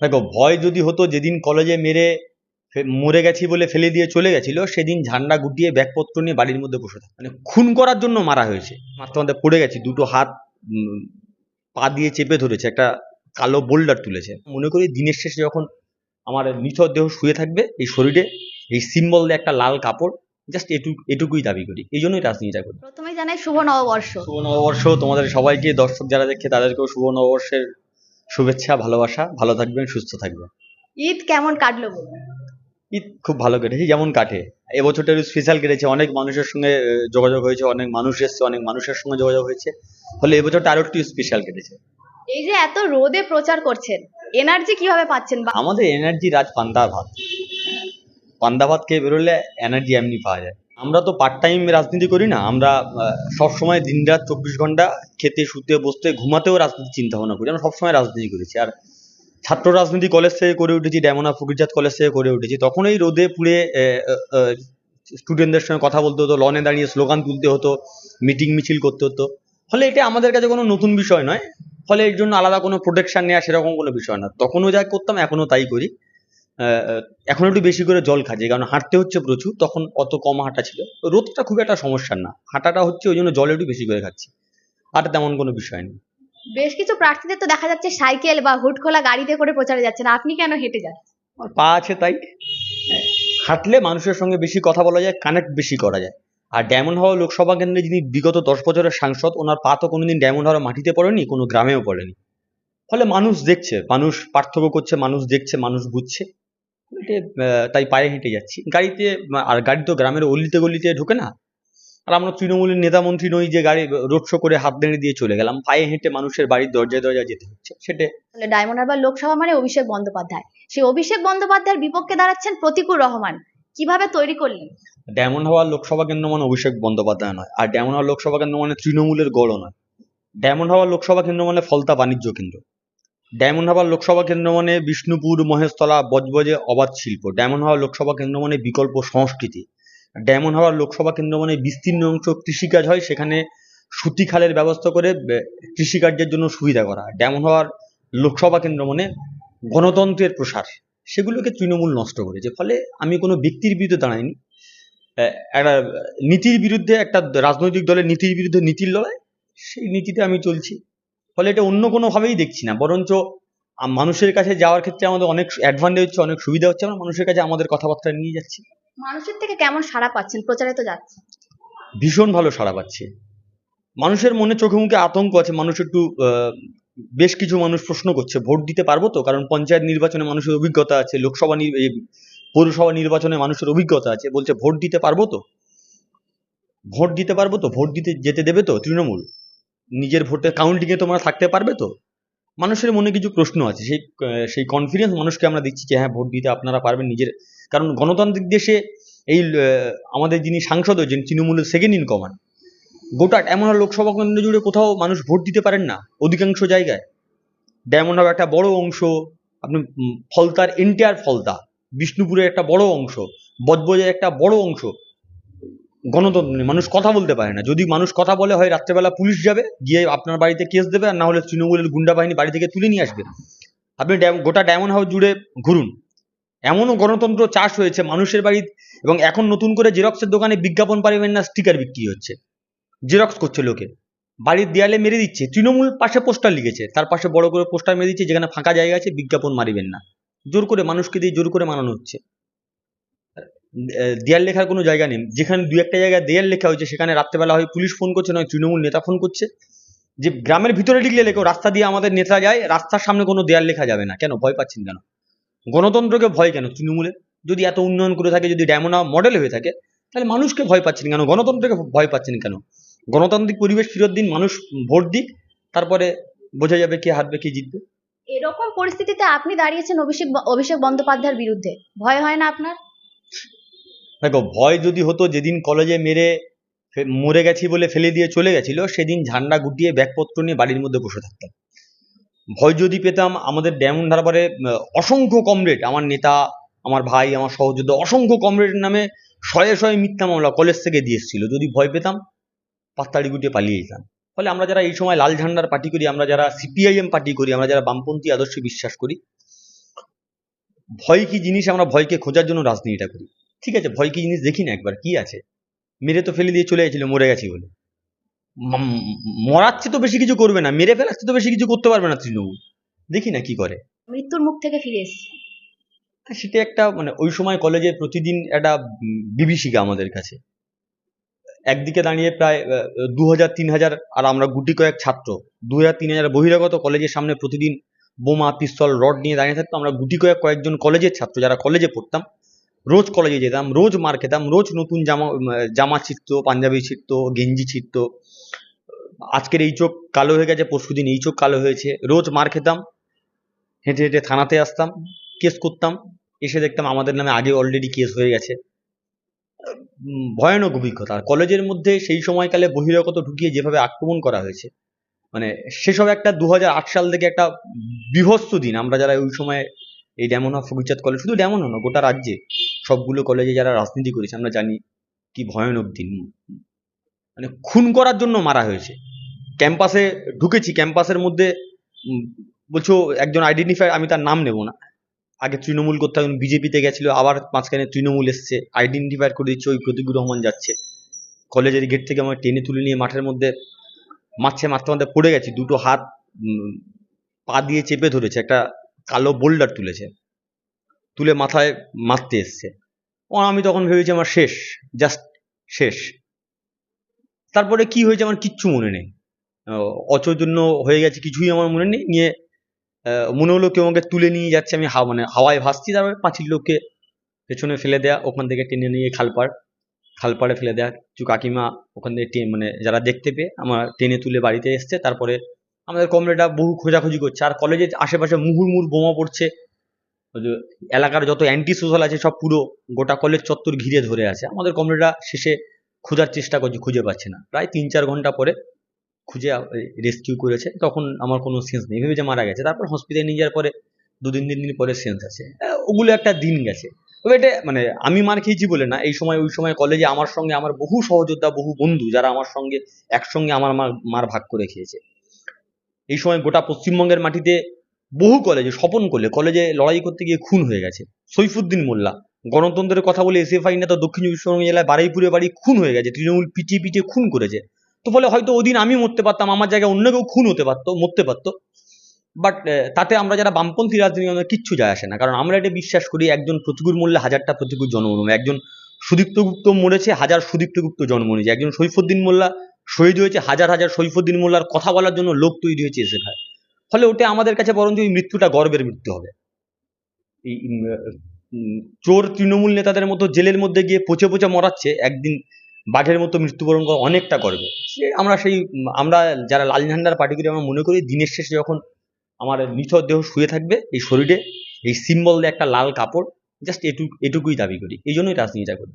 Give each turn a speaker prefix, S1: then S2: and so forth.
S1: দেখো ভয় যদি হতো যেদিন কলেজে মেরে মরে গেছি বলে ফেলে দিয়ে চলে গেছিল সেদিন ঝান্ডা গুটিয়ে ব্যাগপত্র নিয়ে বাড়ির মধ্যে বসে থাকতো মানে খুন করার জন্য মারা হয়েছে। মাত্র মাত্র পড়ে গেছি দুটো হাত পা দিয়ে চেপে ধরেছে একটা কালো বোল্ডার তুলেছে। মনে করি দিনের শেষে যখন আমার নিথর দেহ শুয়ে থাকবে এই শরীরে এই সিম্বল দিয়ে একটা লাল কাপড় জাস্ট এটুকু এটুকুই দাবি করি। এই জন্যই রাজনীতিটা করি।
S2: প্রথমেই জানাই শুভ নববর্ষ।
S1: শুভ নববর্ষ তোমাদের সবাইকে দর্শক যারা দেখছে তাদেরকেও শুভ নববর্ষের শুভেচ্ছা ভালোবাসা ভালো থাকবেন সুস্থ থাকবেন।
S2: ঈদ কেমন কাটলো বলুন?
S1: ঈদ খুব ভালো কেটেছে যেমন কাটে। এবছরটা একটু স্পেশাল কেটেছে অনেক মানুষের সঙ্গে যোগাযোগ হয়েছে অনেক মানুষ এসছে অনেক মানুষের সঙ্গে যোগাযোগ হয়েছে। ফলে এবছরটা আরও একটু স্পেশাল কেটেছে।
S2: এই যে এত রোদে প্রচার করছেন এনার্জি কীভাবে পাচ্ছেন
S1: আমাদের এনার্জি রাজ পান্তা ভাত। পান্তা ভাত খেয়ে বেরোলে এনার্জি এমনি পাওয়া যায়। আমরা তো পার্ট টাইম রাজনীতি করি না, আমরা সবসময় দিন রাত চব্বিশ ঘণ্টা খেতে, শুতে, বসতে, ঘুমাতেও রাজনীতি চিন্তা ভাবনা করি, আমরা সবসময় রাজনীতি করেছি। আর ছাত্র রাজনীতি কলেজ থেকে করে উঠেছি ডেমোনা ফকিরজাত কলেজ থেকে করে উঠেছি, তখন এই রোদে পুড়ে স্টুডেন্টদের সঙ্গে কথা বলতে হতো লনে দাঁড়িয়ে স্লোগান তুলতে হতো মিটিং মিছিল করতে হতো। ফলে এটা আমাদের কাছে কোনো নতুন বিষয় নয়, ফলে এর জন্য আলাদা কোনো প্রোটেকশন নেওয়া সেরকম কোনো বিষয় না। তখনও যা করতাম, এখনও তাই করি। এখন একটু বেশি করে জল খাচ্ছি কারণ হাঁটতে হচ্ছে প্রচুর তখন অত কম হাঁটা ছিল। রোদটা খুব একটা সমস্যা না হাঁটাটা হচ্ছে ওই জন্য জল একটু বেশি করে খাচ্ছি আর তেমন কোনো বিষয় নেই।
S2: বেশ কিছু প্রার্থীদের তো দেখা যাচ্ছে সাইকেল বা হুট খোলা গাড়িতে করে প্রচারে যাচ্ছেন আপনি কেন হেঁটে যাচ্ছেন?
S1: পা আছে তাই। হাঁটলে মানুষের সঙ্গে বেশি কথা বলা যায় কানেক্ট বেশি করা যায়। আর ডায়মন্ড হাওয়া লোকসভা কেন্দ্রে যিনি বিগত দশ বছরের সাংসদ ওনার পা তো কোনোদিন ডায়মন্ড হাওয়া মাটিতে পড়েনি কোনো গ্রামেও পড়েনি। ফলে মানুষ দেখছে মানুষ পার্থক্য করছে মানুষ দেখছে মানুষ বুঝছে। তাই পায়ে হেঁটে যাচ্ছি। গাড়িতে আর গাড়ি তো গ্রামের অলিতে গলিতে ঢোকে না। আর আমরা তৃণমূলের নেতা মন্ত্রী নই যে গাড়ি রোড শো করে হাত নেড়ে দিয়ে চলে গেলাম। পায়ে হেঁটে মানুষের বাড়ির দরজায় দরজায় যেতে হচ্ছে। সেটা
S2: ডায়মন্ড হারবার লোকসভা মানে অভিষেক বন্দ্যোপাধ্যায়। সেই অভিষেক বন্দ্যোপাধ্যায়ের বিপক্ষে দাঁড়াচ্ছেন প্রতিকুর রহমান। কীভাবে তৈরি করলেন?
S1: ডায়মন্ড হাওয়ার লোকসভা কেন্দ্র মানে অভিষেক বন্দ্যোপাধ্যায় নয়। আর ডায়মন্ড হাওয়ার লোকসভা কেন্দ্র মানে তৃণমূলের গড় নয়। ডায়মন্ড হাওয়ার লোকসভা কেন্দ্র মানে ফলতা বাণিজ্য কেন্দ্র। ডায়মন্ড হাওয়ার লোকসভা কেন্দ্র মানে বিষ্ণুপুর, মহেশতলা, বজবজে অবাধ শিল্প। ডায়মন্ড হাওয়ার লোকসভা কেন্দ্র মানে বিকল্প সংস্কৃতি। ডায়মন্ড হাওয়ার লোকসভা কেন্দ্র মানে বিস্তীর্ণ অংশ কৃষিকাজ হয়, সেখানে সুতি খালের ব্যবস্থা করে কৃষিকার্যের জন্য সুবিধা করা ডায়মন্ড হাওয়ার লোকসভা কেন্দ্র মানে গণতন্ত্রের প্রসার। সেগুলোকে তৃণমূল নষ্ট করেছে ফলে আমি কোনো ব্যক্তির বিরুদ্ধে দাঁড়াইনি। একটা নীতির বিরুদ্ধে, একটা রাজনৈতিক দলের নীতির বিরুদ্ধে নীতির লড়াই, সেই নীতিতে আমি চলছি। ফলে এটা অন্য কোনোভাবেই দেখছি না। বরঞ্চ মানুষের কাছে যাওয়ার ক্ষেত্রে আমাদের অনেক অ্যাডভান্টেজ হচ্ছে অনেক সুবিধা হচ্ছে আমরা মানুষের কাছে আমাদের কথাবার্তা নিয়ে যাচ্ছি।
S2: মানুষের থেকে কেমন সাড়া পাচ্ছেন? প্রচারে তো যাচ্ছে।
S1: ভীষণ ভালো সাড়া পাচ্ছে। মানুষের মনে চোখে মুখে আতঙ্ক আছে মানুষ একটু বেশ কিছু মানুষ প্রশ্ন করছে ভোট দিতে পারব তো? কারণ পঞ্চায়েত নির্বাচনে মানুষের অভিজ্ঞতা আছে লোকসভা পৌরসভা নির্বাচনে মানুষের অভিজ্ঞতা আছে বলছে ভোট দিতে পারব তো? ভোট দিতে পারব তো? ভোট দিতে যেতে দেবে তো তৃণমূল? নিজের ভোটের কাউন্টিংয়ে তোমরা থাকতে পারবে তো? মানুষের মনে কিছু প্রশ্ন আছে, সেই সেই কনফিডেন্স মানুষকে আমরা দিচ্ছি যে হ্যাঁ ভোট দিতে আপনারা পারবেন নিজের, কারণ গণতান্ত্রিক দেশে এই আমাদের যিনি সাংসদ হয়েছেন তৃণমূলের সেকেন্ড ইন কমান্ড গোটা এমন লোকসভা কেন্দ্র জুড়ে কোথাও মানুষ ভোট দিতে পারেন না, অধিকাংশ জায়গায়। ডায়মন্ড হারবার একটা বড় অংশ, আপনি ফলতার এন্টায়ার ফলতা, বিষ্ণুপুরের একটা বড় অংশ বজবজের একটা বড় অংশ গণতন্ত্র নেই মানুষ কথা বলতে পারে না। যদি মানুষ কথা বলে, হয় রাত্রেবেলা পুলিশ যাবে, গিয়ে আপনার বাড়িতে কেস দেবে, আর না হলে তৃণমূলের গুন্ডা বাহিনী বাড়ি থেকে তুলে নিয়ে আসবে। আপনি গোটা ডায়মন্ড হাউস জুড়ে ঘুরুন। এমনও গণতন্ত্র চাষ হয়েছে, মানুষের বাড়ি, এবং এখন নতুন করে জেরক্সের দোকানে বিজ্ঞাপন পারিবেন না স্টিকার বিক্রি হচ্ছে। জেরক্স করছে লোকে। বাড়ির দেয়ালে মেরে দিচ্ছে। তৃণমূল পাশে পোস্টার লিখেছে। তার পাশে বড় করে পোস্টার মেরে দিচ্ছে, যেখানে ফাঁকা জায়গা আছে, বিজ্ঞাপন মারিবেন না। জোর করে মানুষকে দিয়ে জোর করে মানানো হচ্ছে। দেয়াল লেখার কোনো জায়গা নেই। যেখানে দু একটা জায়গায় দেয়াল লেখা হয়েছে, সেখানে রাত্রেবেলা হয় পুলিশ ফোন করছে, নয় তৃণমূল নেতা ফোন করছে। যে গ্রামের ভিতরে লিখলে লেখো, রাস্তা দিয়ে আমাদের নেতা যায়, রাস্তার সামনে কোনো দেয়াল লেখা যাবে না। কেন? ভয় পাচ্ছেন কেন? গণতন্ত্রকে ভয় কেন? তৃণমূলে? যদি এত উন্নয়ন করে থাকে, যদি ডায়মন্ড মডেল হয়ে থাকে, তাহলে মানুষকে ভয় পাচ্ছেন কেন? গণতন্ত্রকে ভয় পাচ্ছেন কেন? গণতান্ত্রিক পরিবেশ ফেরত দিন, মানুষ ভোট দিক, তারপরে বোঝা যাবে কে হারবে, কে জিতবে।
S2: এরকম পরিস্থিতিতে আপনি দাঁড়িয়েছেন অভিষেক অভিষেক বন্দ্যোপাধ্যায়ের বিরুদ্ধে। ভয় হয় না আপনার?
S1: দেখো, ভয় যদি হতো যেদিন কলেজে মেরে মরে গেছি বলে ফেলে দিয়ে চলে গেছিল, সেদিন ঝান্ডা গুটিয়ে ব্যাগপত্র নিয়ে বাড়ির মধ্যে বসে থাকতাম। ভয় যদি পেতাম, আমাদের ডায়মন্ড হারবারে অসংখ্য কমরেড, আমার নেতা, আমার ভাই, আমার সহযোদ্ধা, অসংখ্য কমরেডের নামে শয়ে শয়ে মিথ্যা মামলা কলেজ থেকে দিয়ে এসেছিল। যদি ভয় পেতাম পাত্তাড়ি গুটিয়ে পালিয়ে যেতাম। ফলে আমরা যারা এই সময় লাল ঝান্ডার পার্টি করি, আমরা যারা সিপিআইএম পার্টি করি, আমরা যারা বামপন্থী আদর্শে বিশ্বাস করি, ভয় কি জিনিস, আমরা ভয়কে খোঁজার জন্য রাজনীতিটা করি। ঠিক আছে ভয় কি জিনিস দেখি না একবার কি আছে? মেরে তো ফেলে দিয়ে চলে গেছিল মরে গেছি বলে। মরাচ্ছে তো বেশি কিছু করবে না মেরে ফেলাচ্ছে তো বেশি কিছু করতে পারবে না তৃণমূল। দেখি না কি করে।
S2: মৃত্যুর মুখ থেকে ফিরে এসেছে।
S1: সেটা একটা মানে ওই সময় কলেজে প্রতিদিন একটা বিভীষিকা আমাদের কাছে। একদিকে দাঁড়িয়ে প্রায় দু হাজার তিন হাজার আর আমরা গুটি কয়েক ছাত্র। দু হাজার তিন হাজার বহিরাগত কলেজের সামনে প্রতিদিন বোমা পিস্তল রড নিয়ে দাঁড়িয়ে থাকতো। আমরা গুটি কয়েক কয়েকজন কলেজের ছাত্র যারা কলেজে পড়তাম রোজ কলেজে যেতাম, রোজ মার খেতাম, রোজ নতুন জামা জামা ছিটতো, পাঞ্জাবি ছিটতো, গেঞ্জি ছিটতো। আজকের এই চোখ কালো হয়ে গেছে, পরশু দিন এই চোখ কালো হয়েছে। রোজ মার খেতাম, হেঁটে হেঁটে থানাতে আসতাম, কেস করতাম, এসে দেখতাম আমাদের নামে আগে অলরেডি কেস হয়ে গেছে। ভয়ানক অভিজ্ঞতা। কলেজের মধ্যে সেই সময়কালে বহিরাগত ঢুকিয়ে যেভাবে আক্রমণ করা হয়েছে মানে সেসব একটা দু হাজার আট সাল থেকে একটা বিভৎস দিন। আমরা যারা ওই সময় এই ডেমনা ফকিরচাঁদ কলেজ শুধু ডেমন না, গোটা রাজ্যে। সবগুলো কলেজে যারা রাজনীতি করেছে, আমরা জানি কি ভয়ানক দিন। মানে খুন করার জন্য মারা হয়েছে। ক্যাম্পাসে ঢুকেছি ক্যাম্পাসের মধ্যে বলছো, একজন আইডেন্টিফাই আমি তার নাম নেব না। আগে তৃণমূল করতে এখন বিজেপিতে গেছিল, আবার মাঝখানে তৃণমূল এসছে। আইডেন্টিফাই করে দিচ্ছে, ওই প্রতীকুর রহমান যাচ্ছে। কলেজের গেট থেকে আমার টেনে তুলে নিয়ে মাঠের মধ্যে মারছে মারতে মারতে পড়ে গেছি, দুটো হাত পা দিয়ে চেপে ধরেছে। একটা কালো বোল্ডার তুলেছে। তুলে মাথায় মারতে এসছে। ও, আমি তখন ভেবেছি আমার শেষ জাস্ট শেষ। তারপরে কি হয়েছে আমার কিচ্ছু মনে নেই। অচৈতন্য হয়ে গেছে, কিছুই আমার মনে নেই। নিয়ে মনে হলো কেউ আমাকে তুলে নিয়ে যাচ্ছে। আমি হাওয়া মানে হাওয়ায় ভাসছি, তারপরে পাঁচিল লোককে পেছনে ফেলে দেয়া, ওখান থেকে টেনে নিয়ে খালপাড় খালপাড়ে ফেলে দেয়া। কিছু কাকিমা ওখান থেকে মানে যারা দেখতে পেয়ে, আমার টেনে তুলে বাড়িতে এসছে। তারপরে আমাদের কমরেডরা বহু খোঁজাখুঁজি করছে। আর কলেজের আশেপাশে মুহুর্মুর বোমা পড়ছে। এলাকার যত অ্যান্টি সোশ্যাল আছে, সব পুরো গোটা কলেজ চত্বর ঘিরে ধরে আছে। আমাদের কমরেডরা শেষে খোঁজার চেষ্টা করছে, খুঁজে পাচ্ছে না। প্রায় তিন চার ঘণ্টা পরে খুঁজে রেস্কিউ করেছে। তখন আমার কোনো সেন্স নেই। ভেবে যে মারা গেছে। তারপর হসপিটালে নিয়ে যাওয়ার পরে দু দিন তিন দিন পরে সেন্স আছে। ওগুলো একটা দিন গেছে। তবে এটা মানে আমি মার খেয়েছি বলে না। এই সময়, ওই সময় কলেজে আমার সঙ্গে আমার বহু সহযোদ্ধা, বহু বন্ধু যারা আমার সঙ্গে একসঙ্গে আমার মার মার ভাগ করে খেয়েছে। এই সময় গোটা পশ্চিমবঙ্গের মাটিতে বহু কলেজে স্বপন করলে কলেজে লড়াই করতে গিয়ে খুন হয়ে গেছে। সৈফুদ্দিন মোল্লা, গণতন্ত্রের কথা বলে এসএফআই নেতা দক্ষিণ চব্বিশ পরগনা জেলায় বারুইপুরে বাড়ি খুন হয়ে গেছে, তৃণমূল পিটিয়ে পিটিয়ে খুন করেছে। তো ফলে হয়তো ওদিন আমি মরতে পারতাম, আমার জায়গায় অন্য কেউ খুন হতে পারতো, মরতে পারতো। বাট তাতে আমরা যারা বামপন্থী রাজনীতি আমাদের কিচ্ছু যায় আসে না। কারণ আমরা এটা বিশ্বাস করি একজন প্রতিকূল মরলে হাজারটা প্রতিকূল জন্ম একজন সুদীপ্ত গুপ্ত মরেছে, হাজার সুদীপ্ত গুপ্ত জন্ম নিয়েছে একজন সৈফুদ্দিন মোল্লা শহীদ হয়েছে হাজার হাজার সৈফুদ্দিন মোল্লার কথা বলার জন্য লোক তৈরি হয়েছে এসএফআই ফলে ওটা আমাদের কাছে বরঞ্চ ওই মৃত্যুটা গর্বের মৃত্যু হবে। এই চোর তৃণমূল নেতাদের মতো জেলের মধ্যে গিয়ে পচে পচে মরাচ্ছে, একদিন বাঘের মতো মৃত্যুবরণ করা অনেকটা করবে সে আমরা সেই, আমরা যারা লাল ঝান্ডার পার্টি করি, আমরা মনে করি দিনের শেষে যখন আমার নিথর দেহ শুয়ে থাকবে এই শরীরে, এই সিম্বল দিয়ে একটা লাল কাপড়, জাস্ট এটুকু, এটুকুই দাবি করি। এই জন্যই রাজনীতিটা করি।